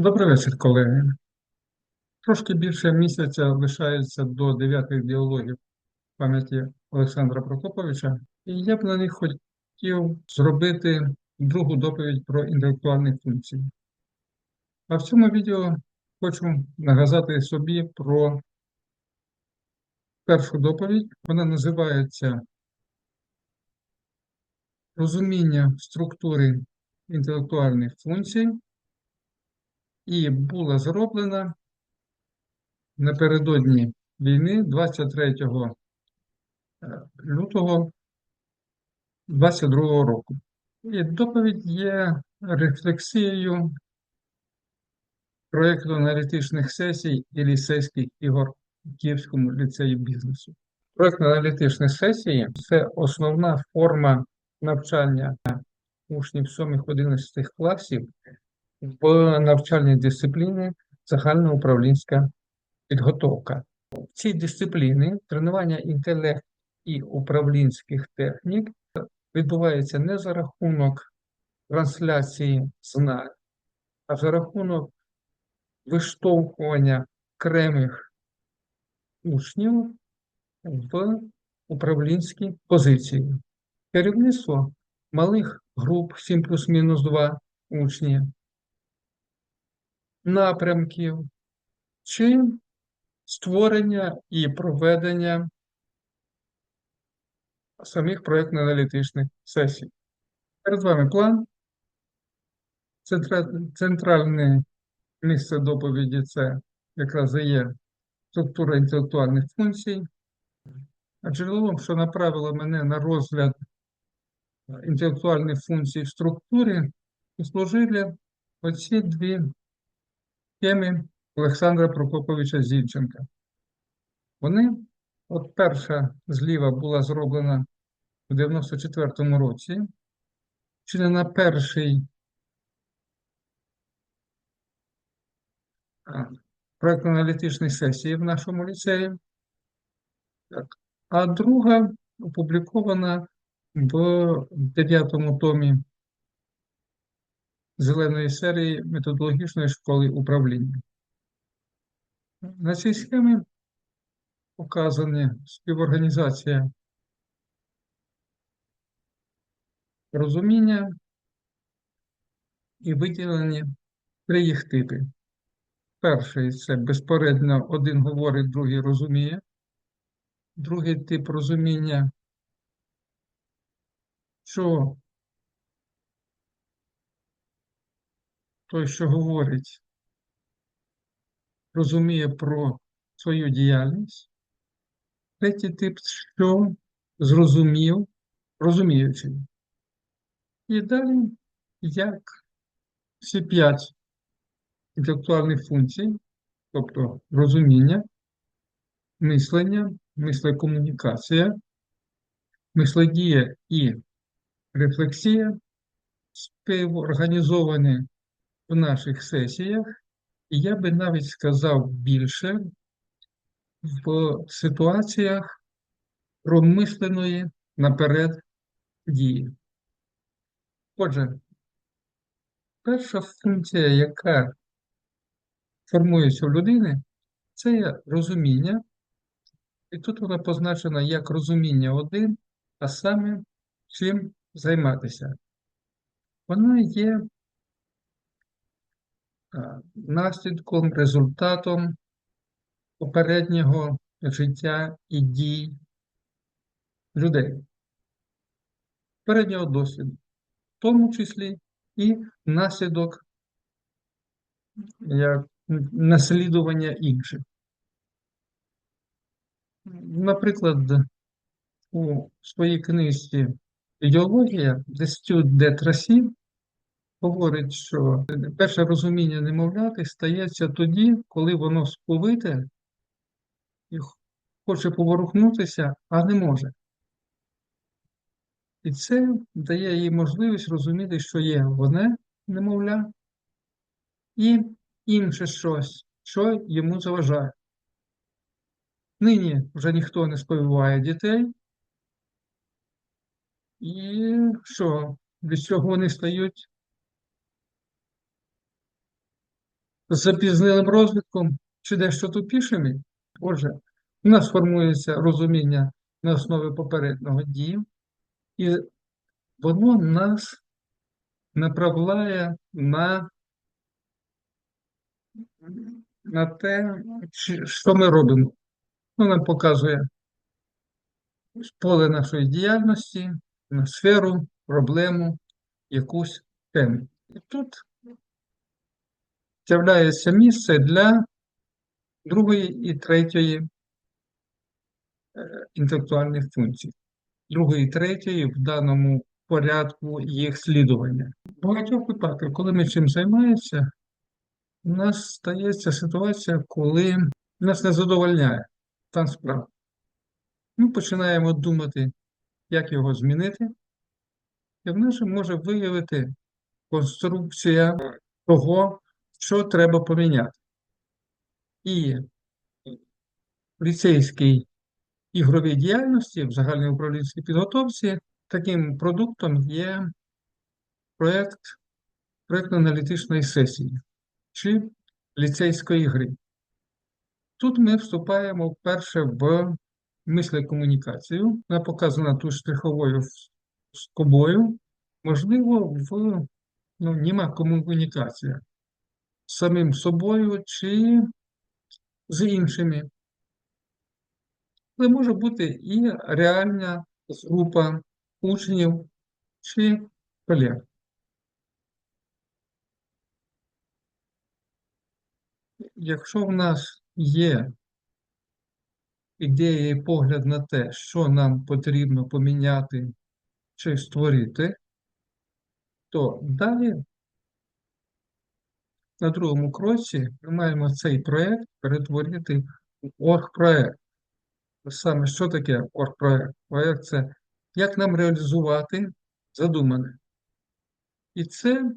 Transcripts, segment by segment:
Добрий вечір, колеги. Трошки більше місяця лишається до дев'ятих діалогів пам'яті Олександра Прокоповича, і я б на них хотів зробити другу доповідь про інтелектуальні функції. А в цьому відео хочу нагадати собі про першу доповідь. Вона називається Розуміння структури інтелектуальних функцій і була зроблена напередодні війни 23 е, лютого 22 року. І доповідь є рефлексією проєкту аналітичних сесій і ліцейських ігор в Київському ліцеї бізнесу. Проєкт аналітичних сесії це основна форма навчання учнів 7-11 класів в навчальній дисципліні загальноуправлінська підготовка. В цій дисципліні тренування інтелект і управлінських технік відбувається не за рахунок трансляції знань, а за рахунок виштовхування окремих учнів в управлінські позиції. Керівництво малих груп 7 плюс мінус 2 учні, напрямків чи створення і проведення самих проєктно-аналітичних сесій. Перед вами план. Центральне місце доповіді це якраз і є структура інтелектуальних функцій. А джерелом, що направило мене на розгляд інтелектуальних функцій в структурі, служили оці дві теми Олександра Прокоповича Зінченка. Вони, от перша зліва була зроблена в 94-му році, чи не на перший проєктно-аналітичній сесії в нашому ліцеї. А друга опублікована в 9 му томі зеленої серії методологічної школи управління. На цій схемі показана співорганізація розуміння і виділені три їх типи. Перший це безпоредньо один говорить, другий розуміє. Другий тип розуміння, що той, що говорить, розуміє про свою діяльність. Третій тип, що зрозумів, розуміючи. І далі, як всі п'ять інтелектуальних функцій, тобто розуміння, мислення, мислекомунікація, мислодія і рефлексія співорганізовані в наших сесіях, і я би навіть сказав більше в ситуаціях промисленої наперед дії. Отже, перша функція, яка формується в людини, це розуміння, і тут вона позначена як розуміння один, а саме чим займатися. Вона є наслідком, результатом попереднього життя і дій людей, попереднього досвіду, в тому числі і наслідок як наслідування інших. Наприклад, у своїй книжці Ідеологія Дестю де Трасі говорить, що перше розуміння немовляти стається тоді, коли воно сповите і хоче поворухнутися, а не може. І це дає їй можливість розуміти, що є воне, немовля, і інше щось, що йому заважає. Нині вже ніхто не сповиває дітей, і що, від чого вони стають з запізнилим розвитком чи дещо тупішими. Отже, у нас формується розуміння на основі попереднього дії, і воно нас направляє на, на те, що ми робимо. Воно нам показує поле нашої діяльності, на сферу, проблему, якусь тему. І тут з'являється місце для другої і третьої інтелектуальних функцій. Другої і третьої в даному порядку їх слідування. В багатьох випадках, коли ми чим займаємося, у нас стається ситуація, коли нас не задовольняє стан справ. Ми починаємо думати, як його змінити, і в нас може виявити конструкція того, що треба поміняти. І ліцейській ігровій діяльності, в загальній управлінській підготовці, таким продуктом є проєкт проєктно-аналітичної сесії чи ліцейської гри. Тут ми вступаємо вперше в мислекомунікацію. Вона показана тут штриховою скобою. Можливо, в ну, німа комунікація самим собою чи з іншими. Але може бути і реальна група учнів чи колег. Якщо в нас є ідея і погляд на те, що нам потрібно поміняти чи створити, то далі на другому кроці ми маємо цей проєкт перетворити в оргпроєкт. Саме що таке оргпроєкт? Проєкт це як нам реалізувати задумане. І це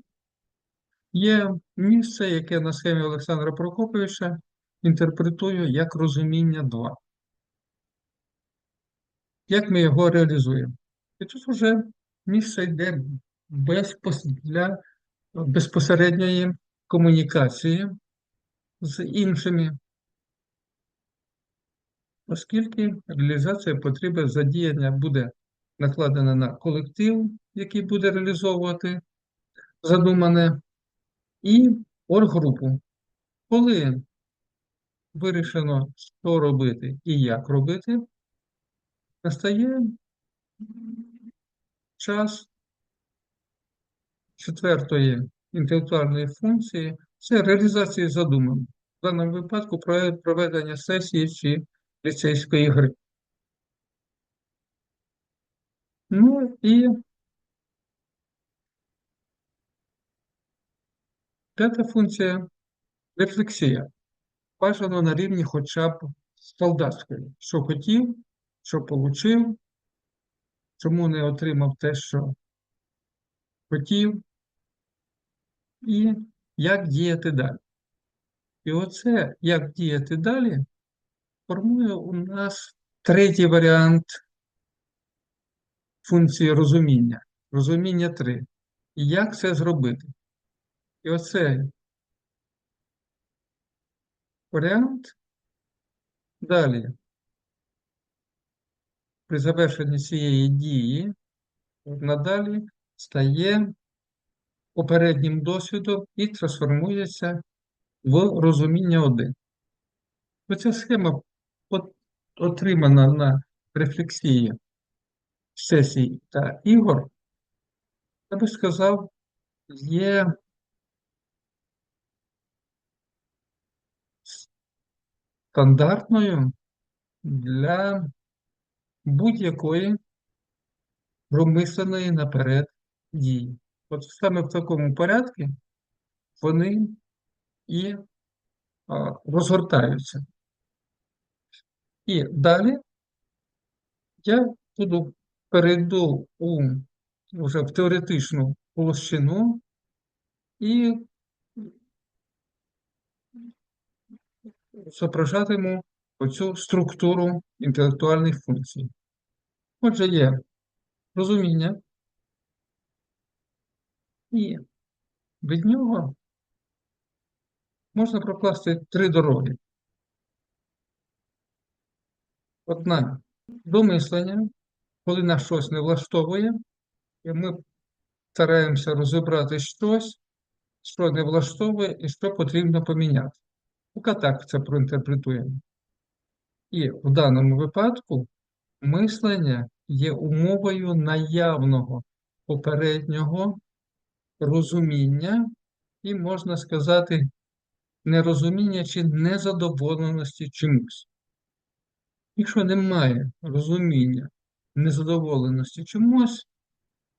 є місце, яке на схемі Олександра Прокоповича інтерпретую як розуміння 2. Як ми його реалізуємо? І тут вже місце йде безпос... для безпосередньої комунікації з іншими, оскільки реалізація потреби задіяння буде накладена на колектив, який буде реалізовувати задумане, і оргрупу. Коли вирішено, що робити і як робити, настає час четвертої інтелектуальної функції це реалізація задуманого. В даному випадку проведення сесії чи ліцейської гри. Ну і п'ята функція рефлексія. Бажано на рівні хоча б солдатської. Що хотів, що отримав, чому не отримав те, що хотів, і як діяти далі. І оце, як діяти далі, формує у нас третій варіант функції розуміння. Розуміння 3. І як це зробити? І оце варіант. Далі. При завершенні цієї дії надалі стає попереднім досвідом і трансформується в розуміння 1. Оця схема отримана на рефлексії сесій та ігор, я би сказав, є стандартною для будь-якої промисленої наперед дії. От саме в такому порядку вони і розгортаються. І далі я буду перейду у вже в теоретичну площину і зображатиму оцю структуру інтелектуальних функцій. Отже, є розуміння, і від нього можна прокласти три дороги. Одна до мислення, коли нас щось не влаштовує, і ми стараємося розібрати щось, що не влаштовує і що потрібно поміняти. Поки так це проінтерпретуємо. І в даному випадку мислення є умовою наявного попереднього розуміння і, можна сказати, нерозуміння чи незадоволеності чимось. Якщо немає розуміння незадоволеності чомусь,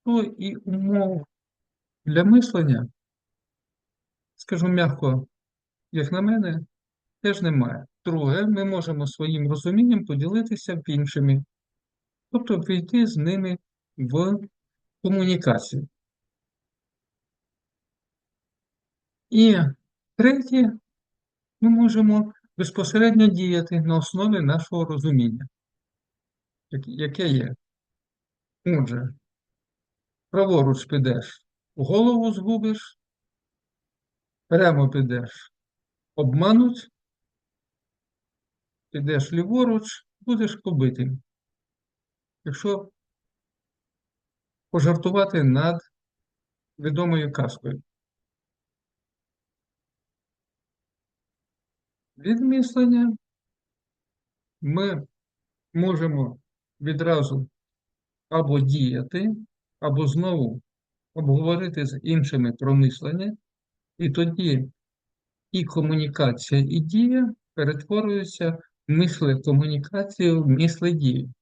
то і умов для мислення, скажу м'яко, як на мене, теж немає. Друге, ми можемо своїм розумінням поділитися в іншими, тобто війти з ними в комунікацію. І третє, ми можемо безпосередньо діяти на основі нашого розуміння, яке є. Отже, праворуч підеш, голову згубиш, прямо підеш, обмануть, підеш ліворуч, будеш побитим. Якщо пожартувати над відомою казкою. Від мислення ми можемо відразу або діяти, або знову обговорити з іншими про мислення, і тоді і комунікація, і дія перетворюються в мисле-комунікацію, в мисле-дію.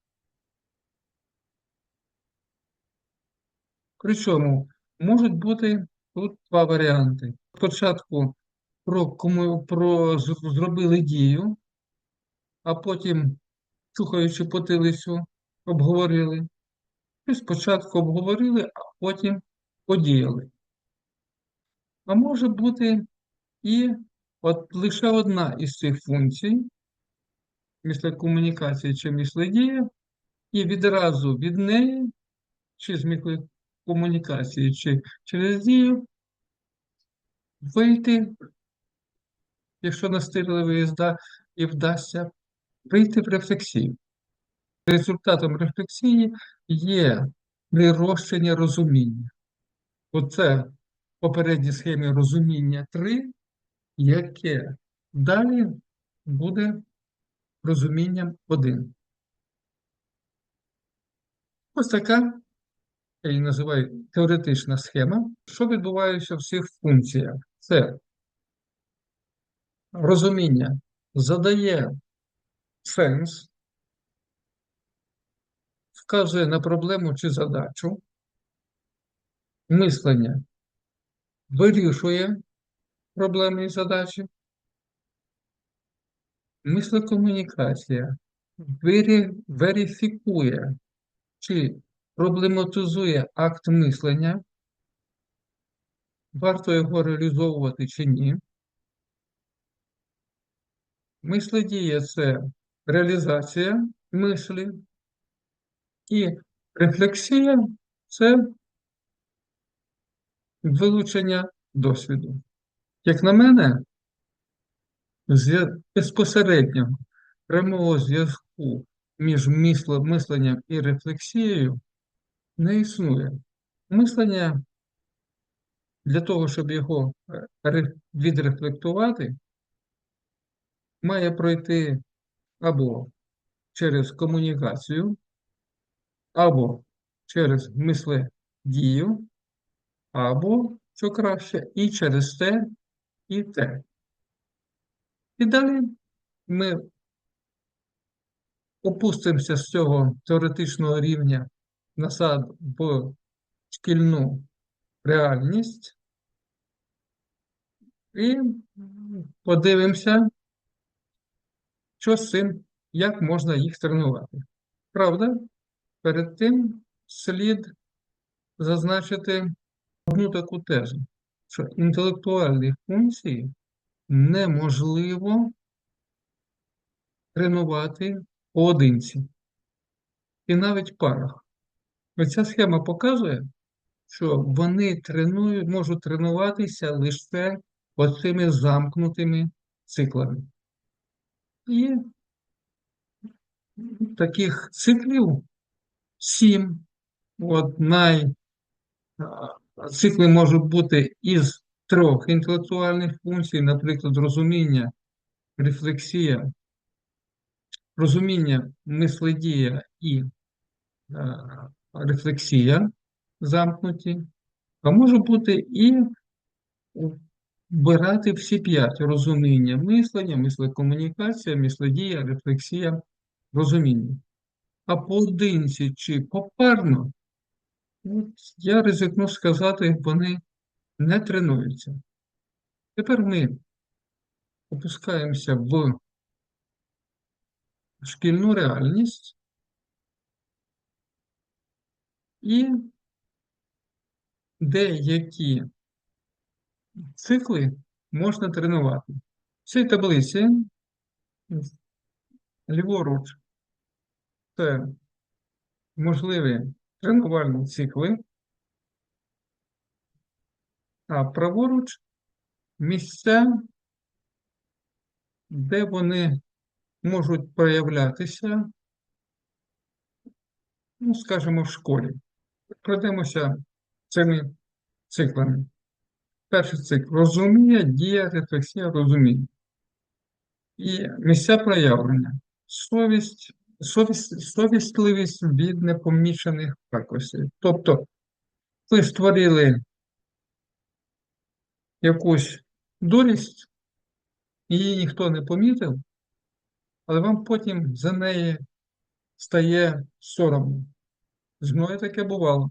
Причому можуть бути тут два варіанти. Спочатку про, про зробили дію, а потім, чухаючи потилицю, обговорили. І спочатку обговорили, а потім подіяли. А може бути і от лише одна із цих функцій, міслекомунікації чи миследія, і відразу від неї, чи з міслекомунікації, чи через дію, вийти, якщо настирливий зда і вдасться, вийти в рефлексію. Результатом рефлексії є прирощення розуміння. Оце в попередній схемі розуміння 3, яке далі буде розумінням 1. Ось така, я її називаю теоретична схема, що відбувається в цих функціях. Це розуміння задає сенс, вказує на проблему чи задачу, мислення вирішує проблеми і задачі, мислекомунікація верифікує чи проблематизує акт мислення, варто його реалізовувати чи ні. Мислодія це реалізація мислі, і рефлексія це вилучення досвіду. Як на мене, безпосереднього прямого зв'язку між мисленням і рефлексією не існує. Мислення для того, щоб його е, відрефлектувати, має пройти або через комунікацію, або через миследію, або, що краще, і через те, і те. І далі ми опустимося з цього теоретичного рівня назад в шкільну реальність і подивимося, що з цим, як можна їх тренувати. Правда, перед тим слід зазначити одну таку тезу, що інтелектуальні функції неможливо тренувати поодинці і навіть парах. Оця схема показує, що вони тренують, можуть тренуватися лише оцими замкнутими циклами. І таких циклів сім. От най... Цикли можуть бути із трьох інтелектуальних функцій, наприклад, розуміння, рефлексія, розуміння, миследія і е, рефлексія замкнуті, а може бути і вбирати всі п'ять розуміння, мислення, мислекомунікація, мислодія, рефлексія, розуміння. А поодинці чи попарно, от я ризикну сказати, вони не тренуються. Тепер ми опускаємося в шкільну реальність і деякі цикли можна тренувати. В цій таблиці ліворуч це можливі тренувальні цикли, а праворуч місця, де вони можуть проявлятися, ну, скажімо, в школі. Пройдемося цими циклами. Перший цикл розуміння, дія, рефлексія, розуміння. І місця проявлення. Совість, совість, совістливість від непомічених якостей. Тобто, ви створили якусь дурість, її ніхто не помітив, але вам потім за неї стає соромно. З мною таке бувало.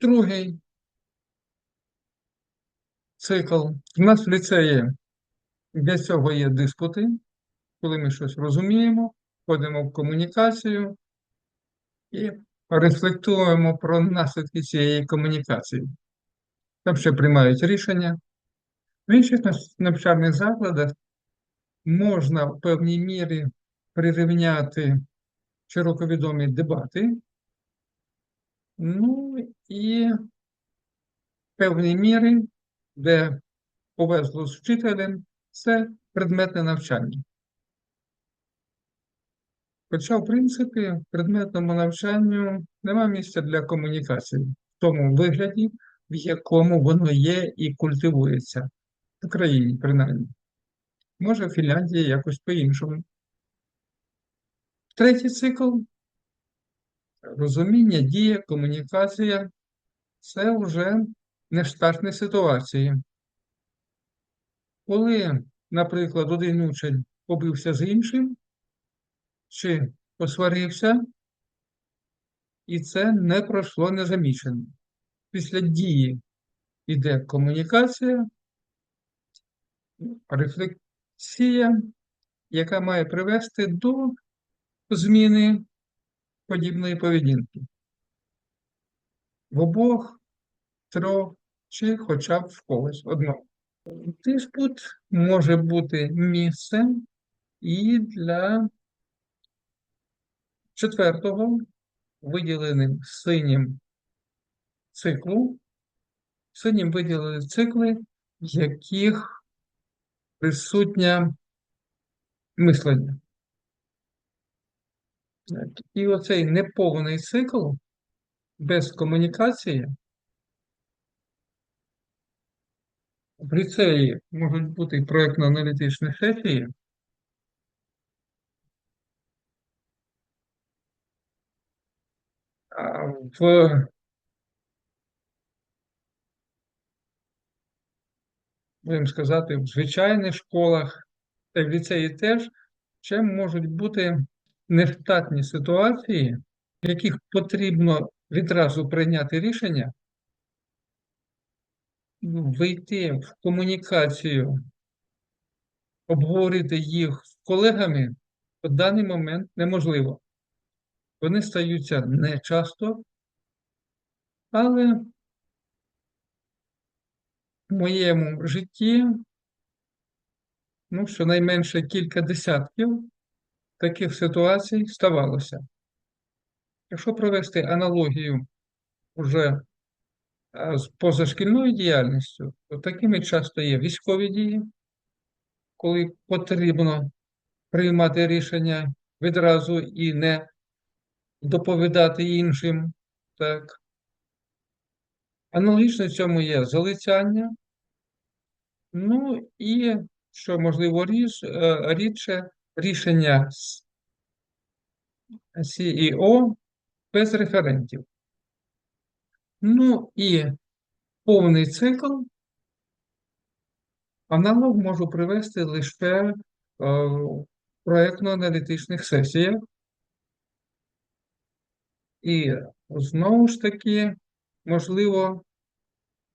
Другий цикл. У нас в ліцеї для цього є диспути, коли ми щось розуміємо, входимо в комунікацію і рефлектуємо про наслідки цієї комунікації. Там ще приймають рішення. В інших навчальних закладах можна в певній мірі прирівняти широко відомі дебати, ну і в певній мірі, де повезло з вчителем, це предметне навчання. Хоча, в принципі, предметному навчанню нема місця для комунікації в тому вигляді, в якому воно є і культивується в Україні, принаймні. Може, в Фінляндії якось по-іншому. Третій цикл розуміння, дія, комунікація це вже нештатні ситуації. Коли, наприклад, один учень побився з іншим, чи посварився, і це не пройшло незамічено. Після дії йде комунікація, рефлексія, яка має привести до зміни подібної поведінки. В обох, трьох чи хоча б в когось одного. Диспут може бути місцем і для четвертого, виділеним синім циклу. Синім виділили цикли, в яких присутнє мислення. І оцей неповний цикл без комунікації в ліцеї можуть бути проєктно-аналітичні сесії, в будемо сказати, в звичайних школах та в ліцеї теж ще можуть бути нештатні ситуації, в яких потрібно відразу прийняти рішення, вийти в комунікацію, обговорити їх з колегами в даний момент неможливо. Вони стаються не часто, але в моєму житті, ну, щонайменше кілька десятків таких ситуацій ставалося. Якщо провести аналогію вже з позашкільною діяльністю то такими часто є військові дії, коли потрібно приймати рішення відразу і не доповідати іншим. Так. Аналогічно цьому є залицяння, ну і, що можливо ріж, е, рідше, рішення CEO без референтів. Ну і повний цикл аналог можу привести лише е, в проєктно-аналітичних сесіях. І знову ж таки, можливо,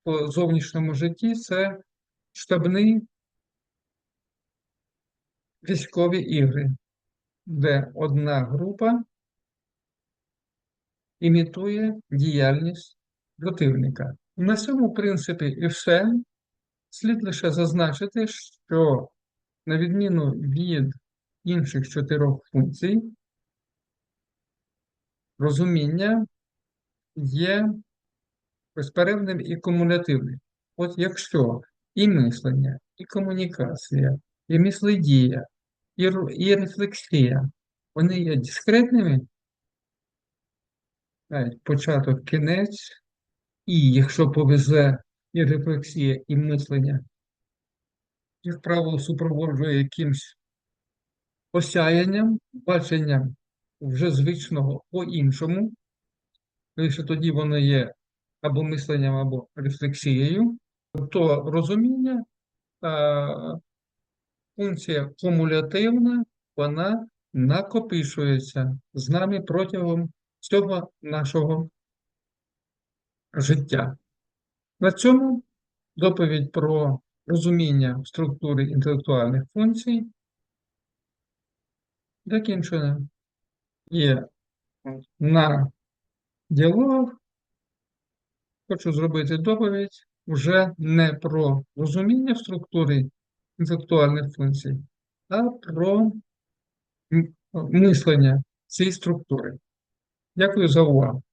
в зовнішньому житті це штабні військові ігри, де одна група імітує діяльність противника. На цьому, в принципі, і все. Слід лише зазначити, що на відміну від інших чотирьох функцій, розуміння є безперервним і кумулятивним. От якщо і мислення, і комунікація, і мислодія, і, і рефлексія, вони є дискретними, навіть початок, кінець, і якщо повезе і рефлексія, і мислення, як правило, супроводжує якимсь осяянням, баченням вже звичного по-іншому, лише тоді воно є або мисленням, або рефлексією, то розуміння, функція кумулятивна, вона накопичується з нами протягом всього нашого життя. На цьому доповідь про розуміння структури інтелектуальних функцій закінчена. Є на діалогах. Хочу зробити доповідь вже не про розуміння структури інтелектуальних функцій, а про мислення цієї структури. Дякую за увагу.